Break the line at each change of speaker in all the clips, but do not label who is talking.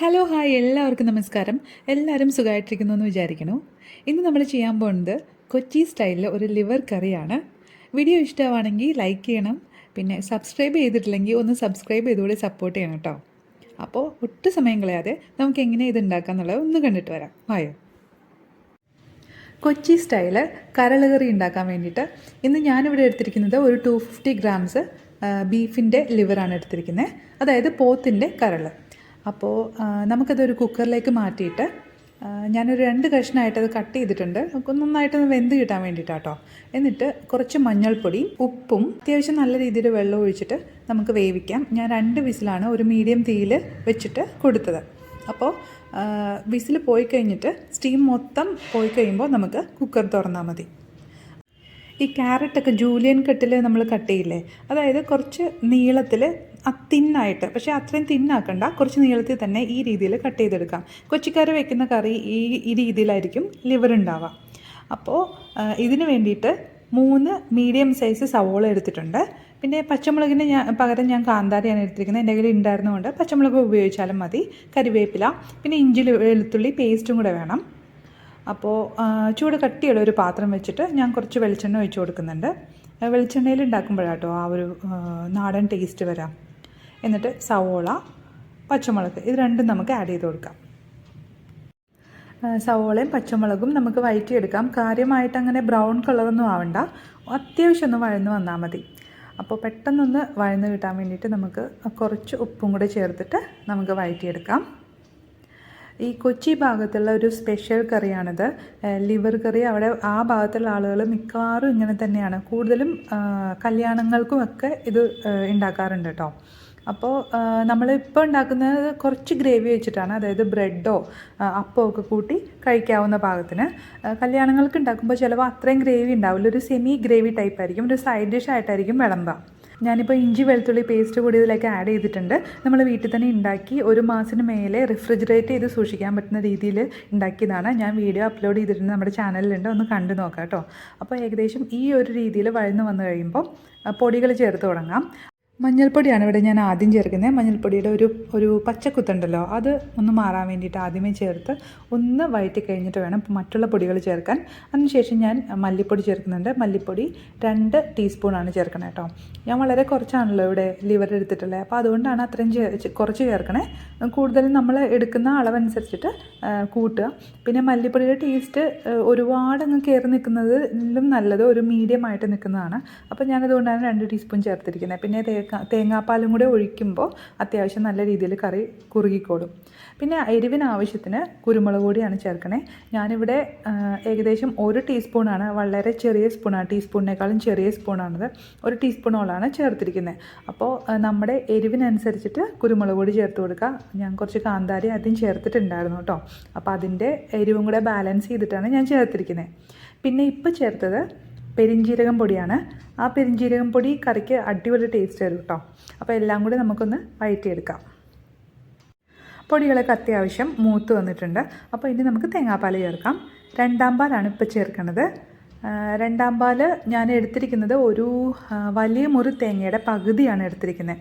Hello hi എല്ലാവർക്കും നമസ്കാരം. എല്ലാവരും സുഖമായിട്ടിരിക്കുന്നു എന്ന് വിചാരിക്കുന്നു. ഇന്ന് നമ്മൾ ചെയ്യാൻ പോകുന്നത് കൊച്ചി സ്റ്റൈലിൽ ഒരു ലിവർ കറിയാണ്. വീഡിയോ ഇഷ്ടമാണെങ്കിൽ ലൈക്ക് ചെയ്യണം. പിന്നെ സബ്സ്ക്രൈബ് ചെയ്തിട്ടില്ലെങ്കിൽ ഒന്ന് സബ്സ്ക്രൈബ് ചെയ്തുകൂടി സപ്പോർട്ട് ചെയ്യണം കേട്ടോ. അപ്പോൾ ഒട്ടും സമയം കളയാതെ നമുക്ക് എങ്ങനെ ഇത് ഉണ്ടാക്കാം എന്നുള്ളത് ഒന്ന് കണ്ടിട്ട് വരാം. വായോ. കൊച്ചി സ്റ്റൈൽ കരളുകറി കറി ഉണ്ടാക്കാൻ വേണ്ടിയിട്ട് ഇന്ന് ഞാനിവിടെ എടുത്തിരിക്കുന്നത് ഒരു ടു ഫിഫ്റ്റി ഗ്രാംസ് ബീഫിന്റെ ലിവറാണ് എടുത്തിരിക്കുന്നത്. അതായത് പോത്തിന്റെ കരൾ അപ്പോൾ നമുക്കതൊരു കുക്കറിലേക്ക് മാറ്റിയിട്ട് ഞാനൊരു രണ്ട് കഷ്ണമായിട്ട് അത് കട്ട് ചെയ്തിട്ടുണ്ട്. നമുക്ക് നന്നായിട്ടൊന്ന് വെന്ത് കിട്ടാൻ വേണ്ടിയിട്ടാട്ടോ. എന്നിട്ട് കുറച്ച് മഞ്ഞൾപ്പൊടി ഉപ്പും അത്യാവശ്യം നല്ല രീതിയിൽ വെള്ളം ഒഴിച്ചിട്ട് നമുക്ക് വേവിക്കാം. ഞാൻ രണ്ട് വിസിലാണ് ഒരു മീഡിയം തീയിൽ വെച്ചിട്ട് കൊടുത്തത്. അപ്പോൾ വിസിൽ പോയി കഴിഞ്ഞിട്ട് സ്റ്റീം മൊത്തം പോയി കഴിയുമ്പോൾ നമുക്ക് കുക്കർ തുറന്നാൽ മതി. ഈ ക്യാരറ്റൊക്കെ ജൂലിയൻ കട്ടിൽ നമ്മൾ കട്ട് ചെയ്യില്ലേ അതായത് കുറച്ച് നീളത്തിൽ തിന്നായിട്ട് പക്ഷേ അത്രയും തിന്നാക്കണ്ട. കുറച്ച് നീളത്തിൽ തന്നെ ഈ രീതിയിൽ കട്ട് ചെയ്തെടുക്കാം. കൊച്ചിക്കാർ വെക്കുന്ന കറി ഈ ഈ രീതിയിലായിരിക്കും ലിവർ ഉണ്ടാവുക. അപ്പോൾ ഇതിന് വേണ്ടിയിട്ട് മൂന്ന് മീഡിയം സൈസ് സവോള എടുത്തിട്ടുണ്ട്. പിന്നെ പച്ചമുളകിന് ഞാൻ പകരം ഞാൻ കാന്താരിയാണ് എടുത്തിരിക്കുന്നത്. എന്റെ കയ്യിൽ ഉണ്ടായിരുന്നതുകൊണ്ട് പച്ചമുളക് ഉപയോഗിച്ചാലും മതി കരിവേപ്പില പിന്നെ ഇഞ്ചി വെളുത്തുള്ളി പേസ്റ്റും കൂടെ വേണം. അപ്പോൾ ചൂട് കട്ടിയുള്ള ഒരു പാത്രം വെച്ചിട്ട് ഞാൻ കുറച്ച് വെളിച്ചെണ്ണ ഒഴിച്ച് കൊടുക്കുന്നുണ്ട്. വെളിച്ചെണ്ണയിൽ ഉണ്ടാക്കുമ്പോഴാട്ടോ ആ ഒരു നാടൻ ടേസ്റ്റ് വരാം. എന്നിട്ട് സവോള പച്ചമുളക് ഇത് രണ്ടും നമുക്ക് ആഡ് ചെയ്ത് കൊടുക്കാം. സവോളയും പച്ചമുളകും നമുക്ക് വഴറ്റിയെടുക്കാം. കാര്യമായിട്ട് അങ്ങനെ ബ്രൗൺ കളറൊന്നും ആവണ്ട. അത്യാവശ്യം ഒന്ന് വഴന്ന് വന്നാൽ മതി. അപ്പോൾ പെട്ടെന്നൊന്ന് വഴന്ന് കിട്ടാൻ വേണ്ടിയിട്ട് നമുക്ക് കുറച്ച് ഉപ്പും കൂടെ ചേർത്തിട്ട് നമുക്ക് വഴറ്റിയെടുക്കാം. ഈ കൊച്ചി ഭാഗത്തുള്ള ഒരു സ്പെഷ്യൽ കറിയാണിത്. Liver curry. അവിടെ ആ ഭാഗത്തുള്ള ആളുകൾ മിക്കവാറും ഇങ്ങനെ തന്നെയാണ്. കൂടുതലും കല്യാണങ്ങൾക്കുമൊക്കെ ഇത് ഉണ്ടാക്കാറുണ്ട് കേട്ടോ അപ്പോൾ നമ്മളിപ്പോൾ ഉണ്ടാക്കുന്നത് കുറച്ച് ഗ്രേവി വെച്ചിട്ടാണ്. അതായത് ബ്രെഡോ അപ്പോ ഒക്കെ കൂട്ടി കഴിക്കാവുന്ന പാകത്തിന് കല്യാണങ്ങൾക്ക് ഉണ്ടാക്കുമ്പോൾ ചിലപ്പോൾ അത്രയും ഗ്രേവി ഉണ്ടാവില്ല ഒരു സെമി ഗ്രേവി ടൈപ്പ് ആയിരിക്കും. ഒരു സൈഡ് ഡിഷ് ആയിട്ടായിരിക്കും വിളമ്പുക. ഞാനിപ്പോൾ ഇഞ്ചി വെളുത്തുള്ളി പേസ്റ്റ് കൂടി ഇതിലേക്ക് ആഡ് ചെയ്തിട്ടുണ്ട്. നമ്മൾ വീട്ടിൽ തന്നെ ഉണ്ടാക്കി ഒരു മാസത്തിന് മേലെ റിഫ്രിജറേറ്റ് ചെയ്ത് സൂക്ഷിക്കാൻ പറ്റുന്ന രീതിയിൽ ഉണ്ടാക്കിയതാണ് ഞാൻ വീഡിയോ അപ്ലോഡ് ചെയ്തിട്ടുണ്ട് നമ്മുടെ ചാനലിലുണ്ട് ഒന്ന് കണ്ടു നോക്കാം കേട്ടോ അപ്പോൾ ഏകദേശം ഈ ഒരു രീതിയിൽ വഴന്ന് വന്നു കഴിയുമ്പോൾ പൊടികൾ ചേർത്ത് തുടങ്ങാം. മഞ്ഞൾപ്പൊടിയാണ് ഇവിടെ ഞാൻ ആദ്യം ചേർക്കുന്നത്. മഞ്ഞൾപ്പൊടിയുടെ ഒരു ഒരു പച്ചക്കുത്തുണ്ടല്ലോ അത് ഒന്ന് മാറാൻ വേണ്ടിയിട്ട് ആദ്യമേ ചേർത്ത് ഒന്ന് വഴറ്റി കഴിഞ്ഞിട്ട് വേണം മറ്റുള്ള പൊടികൾ ചേർക്കാൻ. അതിനുശേഷം ഞാൻ മല്ലിപ്പൊടി ചേർക്കുന്നുണ്ട്. മല്ലിപ്പൊടി രണ്ട് ടീസ്പൂണാണ് ചേർക്കണത് കേട്ടോ ഞാൻ വളരെ കുറച്ചാണല്ലോ ഇവിടെ ലിവർ എടുത്തിട്ടുള്ളത്. അപ്പോൾ അതുകൊണ്ടാണ് അത്രയും കുറച്ച് ചേർക്കണേ. കൂടുതലും നമ്മൾ എടുക്കുന്ന അളവനുസരിച്ചിട്ട് കൂട്ടുക. പിന്നെ മല്ലിപ്പൊടിയുടെ ടേസ്റ്റ് ഒരുപാട് അങ്ങ് കയറി നിൽക്കുന്നതിലും നല്ലത് ഒരു മീഡിയം ആയിട്ട് നിൽക്കുന്നതാണ്. അപ്പോൾ ഞാനതുകൊണ്ടാണ് രണ്ട് ടീസ്പൂൺ ചേർത്തിരിക്കുന്നത്. പിന്നെ തേങ്ങ തേങ്ങാപ്പാലും കൂടെ ഒഴിക്കുമ്പോൾ അത്യാവശ്യം നല്ല രീതിയിൽ കറി കുറുകിക്കോളും. പിന്നെ എരിവിന് ആവശ്യത്തിന് കുരുമുളക് പൊടിയാണ് ചേർക്കണേ. ഞാനിവിടെ ഏകദേശം ഒരു ടീസ്പൂണാണ് വളരെ ചെറിയ സ്പൂണാണ് ടീസ്പൂണിനേക്കാളും ചെറിയ സ്പൂണാണത്. ഒരു ടീസ്പൂണോളാണ് ചേർത്തിരിക്കുന്നത് അപ്പോൾ നമ്മുടെ എരിവിനനുസരിച്ചിട്ട് കുരുമുളക് പൊടി ചേർത്ത് കൊടുക്കുക ഞാൻ കുറച്ച് കാന്താരി ആദ്യം ചേർത്തിട്ടുണ്ടായിരുന്നു കേട്ടോ അപ്പോൾ അതിന്റെ എരിവും കൂടെ ബാലൻസ് ചെയ്തിട്ടാണ് ഞാൻ ചേർത്തിരിക്കുന്നത് പിന്നെ ഇപ്പോൾ ചേർത്തത് പെരിഞ്ജീരകം പൊടിയാണ്. ആ പെരിഞ്ജീരകം പൊടി കറിക്ക് അടിപൊളി ടേസ്റ്റ് വരും കേട്ടോ അപ്പോൾ എല്ലാം കൂടി നമുക്കൊന്ന് വഴറ്റിയെടുക്കാം പൊടികളൊക്കെ അത്യാവശ്യം മൂത്ത് വന്നിട്ടുണ്ട്. അപ്പോൾ ഇനി നമുക്ക് തേങ്ങാപ്പാൽ ചേർക്കാം. രണ്ടാം പാലാണ് ഇപ്പോൾ ചേർക്കുന്നത് രണ്ടാം പാൽ ഞാൻ എടുത്തിരിക്കുന്നത് ഒരു വലിയ മുറി തേങ്ങയുടെ പകുതിയാണ് എടുത്തിരിക്കുന്നത്.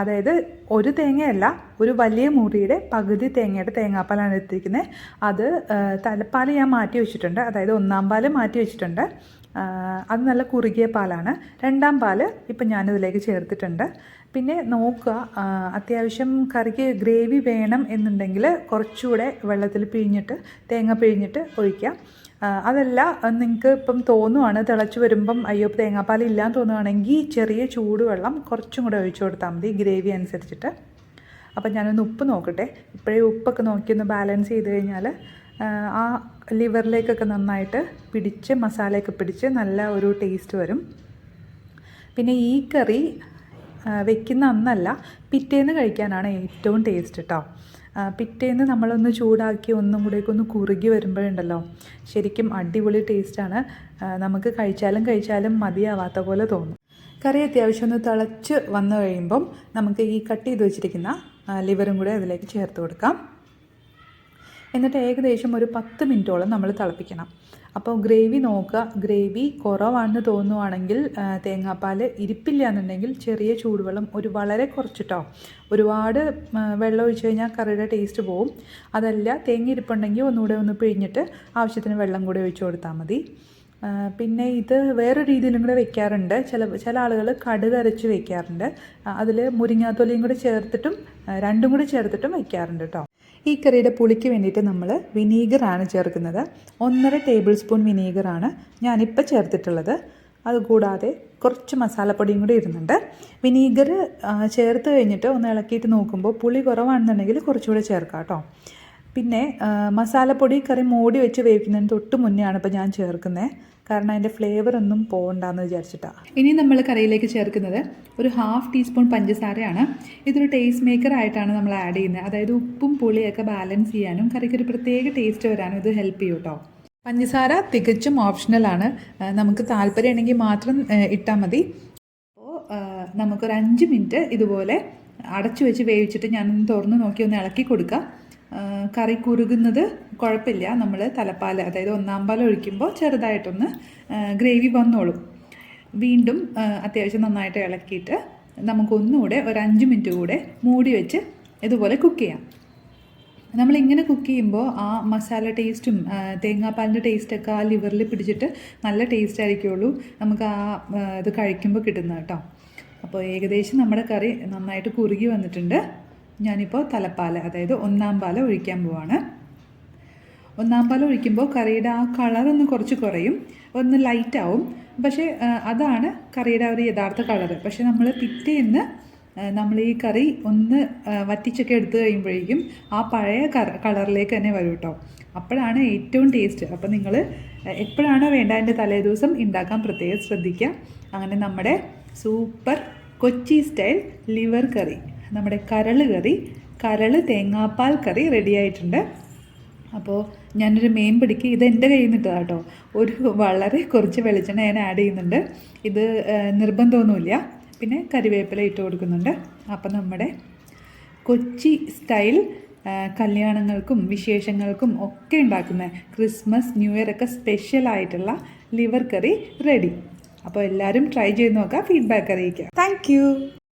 അതായത് ഒരു തേങ്ങയല്ല ഒരു വലിയ മുറിയുടെ പകുതി തേങ്ങയുടെ തേങ്ങാപ്പാലാണ് എടുത്തിരിക്കുന്നത് അത് തലപ്പാൽ ഞാൻ മാറ്റി വെച്ചിട്ടുണ്ട്. അതായത് ഒന്നാം പാൽ മാറ്റി വെച്ചിട്ടുണ്ട്. അത് നല്ല കുറുകിയ പാലാണ്. രണ്ടാം പാൽ ഇപ്പം ഞാനിതിലേക്ക് ചേർത്തിട്ടുണ്ട്. പിന്നെ നോക്കുക അത്യാവശ്യം കറിക്ക് ഗ്രേവി വേണം എന്നുണ്ടെങ്കിൽ കുറച്ചുകൂടെ വെള്ളത്തിൽ പിഴിഞ്ഞിട്ട് തേങ്ങ പിഴിഞ്ഞിട്ട് ഒഴിക്കാം അതല്ല നിങ്ങൾക്ക് ഇപ്പം തോന്നുവാണ് തിളച്ച് വരുമ്പം അയ്യോ തേങ്ങാപ്പാൽ ഇല്ലാന്ന് തോന്നുവാണെങ്കിൽ ചെറിയ ചൂടുവെള്ളം കുറച്ചും കൂടെ ഒഴിച്ചു കൊടുത്താൽ മതി ഗ്രേവി അനുസരിച്ചിട്ട്. അപ്പം ഞാനൊന്ന് ഉപ്പ് നോക്കട്ടെ. ഇപ്പോഴേ ഉപ്പൊക്കെ നോക്കി ഒന്ന് ബാലൻസ് ചെയ്ത് കഴിഞ്ഞാൽ ആ ലിവറിലേക്കൊക്കെ നന്നായിട്ട് പിടിച്ച് മസാലയൊക്കെ പിടിച്ച് നല്ല ഒരു ടേസ്റ്റ് വരും. പിന്നെ ഈ കറി വെക്കുന്ന അന്നല്ല പിറ്റേന്ന് കഴിക്കാനാണ് ഏറ്റവും ടേസ്റ്റ് കേട്ടോ പിറ്റേന്ന് നമ്മളൊന്ന് ചൂടാക്കി ഒന്നും കൂടെയൊക്കെ ഒന്ന് കുറുകി വരുമ്പോഴുണ്ടല്ലോ ശരിക്കും അടിപൊളി ടേസ്റ്റാണ് നമുക്ക് കഴിച്ചാലും കഴിച്ചാലും മതിയാവാത്ത പോലെ തോന്നും. കറി അത്യാവശ്യം ഒന്ന് തിളച്ച് വന്നു കഴിയുമ്പം നമുക്ക് ഈ കട്ട് ചെയ്ത് വെച്ചിരിക്കുന്ന ലിവറും കൂടെ അതിലേക്ക് ചേർത്ത് കൊടുക്കാം. എന്നിട്ട് ഏകദേശം ഒരു പത്ത് മിനിറ്റോളം നമ്മൾ തിളപ്പിക്കണം. അപ്പോൾ ഗ്രേവി നോക്കുക. ഗ്രേവി കുറവാണെന്ന് തോന്നുവാണെങ്കിൽ തേങ്ങാപ്പാൽ ഇരിപ്പില്ല എന്നുണ്ടെങ്കിൽ ചെറിയ ചൂടുവെള്ളം ഒരു വളരെ കുറച്ചിട്ടോ. ഒരുപാട് വെള്ളം ഒഴിച്ച് കഴിഞ്ഞാൽ കറിയുടെ ടേസ്റ്റ് പോവും. അതല്ല തേങ്ങ ഇരിപ്പുണ്ടെങ്കിൽ ഒന്നുകൂടെ ഒന്ന് പിഴിഞ്ഞിട്ട് ആവശ്യത്തിന് വെള്ളം കൂടെ ഒഴിച്ചു കൊടുത്താൽ മതി. പിന്നെ ഇത് വേറെ രീതിയിലും കൂടെ വെക്കാറുണ്ട്. ചില ചില ആളുകൾ കടുക് അരച്ച് വെക്കാറുണ്ട്. അതിൽ മുരിങ്ങാത്തൊലിയും കൂടെ ചേർത്തിട്ടും രണ്ടും കൂടി ചേർത്തിട്ടും വെക്കാറുണ്ട് കേട്ടോ ഈ കറിയുടെ പുളിക്ക് വേണ്ടിയിട്ട് നമ്മൾ വിനീഗറാണ് ചേർക്കുന്നത്. ഒന്നര ടേബിൾ സ്പൂൺ വിനീഗറാണ് ഞാനിപ്പോൾ ചേർത്തിട്ടുള്ളത്. അതുകൂടാതെ കുറച്ച് മസാലപ്പൊടിയും കൂടി ഇടുന്നുണ്ട്. വിനീഗർ ചേർത്ത് കഴിഞ്ഞിട്ട് ഒന്ന് ഇളക്കിയിട്ട് നോക്കുമ്പോൾ പുളി കുറവാണെന്നുണ്ടെങ്കിൽ കുറച്ചുകൂടെ ചേർക്കാം കേട്ടോ പിന്നെ മസാലപ്പൊടി കറി മൂടി വെച്ച് വേവിക്കുന്നതിന് തൊട്ട് മുന്നെയാണ് ഇപ്പോൾ ഞാൻ ചേർക്കുന്നത് കാരണം അതിന്റെ ഫ്ലേവർ ഒന്നും പോകണ്ടെന്ന് വിചാരിച്ചിട്ടാണ് ഇനി നമ്മൾ കറിയിലേക്ക് ചേർക്കുന്നത് ഒരു ഹാഫ് ടീസ്പൂൺ പഞ്ചസാരയാണ്. ഇതൊരു ടേസ്റ്റ് മേക്കർ ആയിട്ടാണ് നമ്മൾ ആഡ് ചെയ്യുന്നത്. അതായത് ഉപ്പും പുളിയൊക്കെ ബാലൻസ് ചെയ്യാനും കറിക്ക് ഒരു പ്രത്യേക ടേസ്റ്റ് വരാനും ഇത് ഹെൽപ്പ് ചെയ്യും കേട്ടോ പഞ്ചസാര തികച്ചും ഓപ്ഷണലാണ് നമുക്ക് താല്പര്യമുണ്ടെങ്കിൽ മാത്രം ഇട്ടാൽ മതി. അപ്പോൾ നമുക്കൊരു അഞ്ച് മിനിറ്റ് ഇതുപോലെ അടച്ചു വെച്ച് വേവിച്ചിട്ട് ഞാനൊന്ന് തുറന്ന് നോക്കി ഒന്ന് ഇളക്കി കൊടുക്കുക കറി കുറുകുന്നത് കുഴപ്പമില്ല. നമ്മൾ തലപ്പാൽ അതായത് ഒന്നാം പാൽ ഒഴിക്കുമ്പോൾ ചെറുതായിട്ടൊന്ന് ഗ്രേവി വന്നോളും. വീണ്ടും അത്യാവശ്യം നന്നായിട്ട് ഇളക്കിയിട്ട് നമുക്കൊന്നുകൂടെ ഒരു അഞ്ച് മിനിറ്റ് കൂടെ മൂടി വെച്ച് ഇതുപോലെ കുക്ക് ചെയ്യാം. നമ്മളിങ്ങനെ കുക്ക് ചെയ്യുമ്പോൾ ആ മസാല ടേസ്റ്റും തേങ്ങാപ്പാലിന്റെ ടേസ്റ്റൊക്കെ ആ ലിവറിൽ പിടിച്ചിട്ട് നല്ല ടേസ്റ്റ് ആയിരിക്കുള്ളൂ. നമുക്ക് ആ, ഇത് കഴിക്കുമ്പോൾ കിട്ടുന്നത് കേട്ടോ. അപ്പോൾ ഏകദേശം നമ്മുടെ കറി നന്നായിട്ട് കുറുകി വന്നിട്ടുണ്ട്. ഞാനിപ്പോൾ തലപ്പാൽ അതായത് ഒന്നാം പാല ഒഴിക്കാൻ പോവാണ്. ഒന്നാം പാല ഒഴിക്കുമ്പോൾ കറിയുടെ ആ കളറൊന്ന് കുറച്ച് കുറയും ഒന്ന് ലൈറ്റ് ആവും. പക്ഷേ അതാണ് കറിയുടെ ഒരു യഥാർത്ഥ കളർ പക്ഷേ നമ്മൾ പിറ്റേന്ന് നമ്മൾ ഈ കറി ഒന്ന് വറ്റിച്ചൊക്കെ എടുത്തു കഴിയുമ്പോഴേക്കും ആ പഴയ കളറിലേക്ക് തന്നെ വരും കേട്ടോ അപ്പോഴാണ് ഏറ്റവും ടേസ്റ്റ് അപ്പോൾ നിങ്ങൾ എപ്പോഴാണോ വേണ്ട അതിന്റെ തലേ ദിവസം ഉണ്ടാക്കാൻ പ്രത്യേകം ശ്രദ്ധിക്കുക അങ്ങനെ നമ്മുടെ super Kochi style liver curry നമ്മുടെ കരൾ കറി കരൾ തേങ്ങാപ്പാൽ കറി റെഡിയായിട്ടുണ്ട് അപ്പോൾ ഞാനൊരു മീൻ പിടിക്ക്. ഇത് എന്റെ കയ്യിൽ നിന്ന് കേട്ടോ. ഒരു വളരെ കുറച്ച് വെളിച്ചെണ്ണ ഞാൻ ആഡ് ചെയ്യുന്നുണ്ട്. ഇത് നിർബന്ധമൊന്നുമില്ല. പിന്നെ കറിവേപ്പില ഇട്ട് കൊടുക്കുന്നുണ്ട്. അപ്പം നമ്മുടെ കൊച്ചി സ്റ്റൈൽ കല്യാണങ്ങൾക്കും വിശേഷങ്ങൾക്കും ഒക്കെ ഉണ്ടാക്കുന്ന ക്രിസ്മസ് ന്യൂ ഇയർ ഒക്കെ സ്പെഷ്യലായിട്ടുള്ള ലിവർ കറി റെഡി അപ്പോൾ എല്ലാവരും ട്രൈ ചെയ്ത് നോക്കുക ഫീഡ്ബാക്ക് അറിയിക്കുക താങ്ക്